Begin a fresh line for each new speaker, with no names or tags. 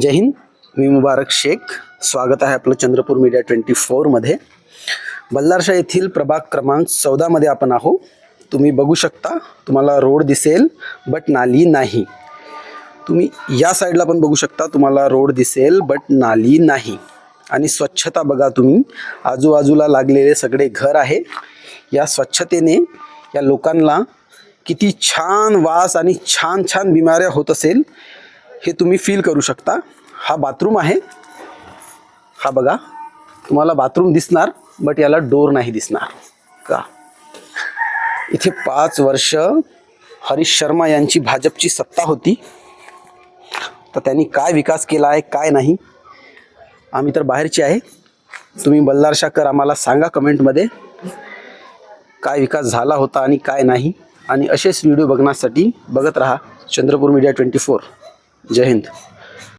जय हिंद मी मुबारक शेख. स्वागत आहे आपलं चंद्रपूर मीडिया ट्वेंटी फोरमध्ये बल्लारशा येथील प्रभाग क्रमांक चौदामध्ये आपण आहो तुम्ही बघू शकता तुम्हाला रोड दिसेल बट नाली नाही. तुम्ही या साईडला पण बघू शकता तुम्हाला रोड दिसेल बट नाली नाही. आणि स्वच्छता बघा तुम्ही आजूबाजूला लागलेले सगळे घर आहे. या स्वच्छतेने या लोकांना किती छान वास आणि छान छान बिमाऱ्या होत असेल. हे तुम्ही फील करू शकता. हा बाथरूम आहे. हा बघा तुम्हाला बाथरूम दिसणार बट याला डोर नाही दिसणार. का? इथे पाच वर्ष हरीश शर्मा यांची भाजपची सत्ता होती. तर त्यांनी काय विकास केला आहे काय नाही आम्ही तर बाहेरचे आहे. तुम्ही बल्लार शाकर आम्हाला सांगा कमेंटमध्ये काय विकास झाला होता आणि काय नाही. आणि असेच व्हिडिओ बघण्यासाठी बघत राहा Chandrapur media twenty four Jai Hind.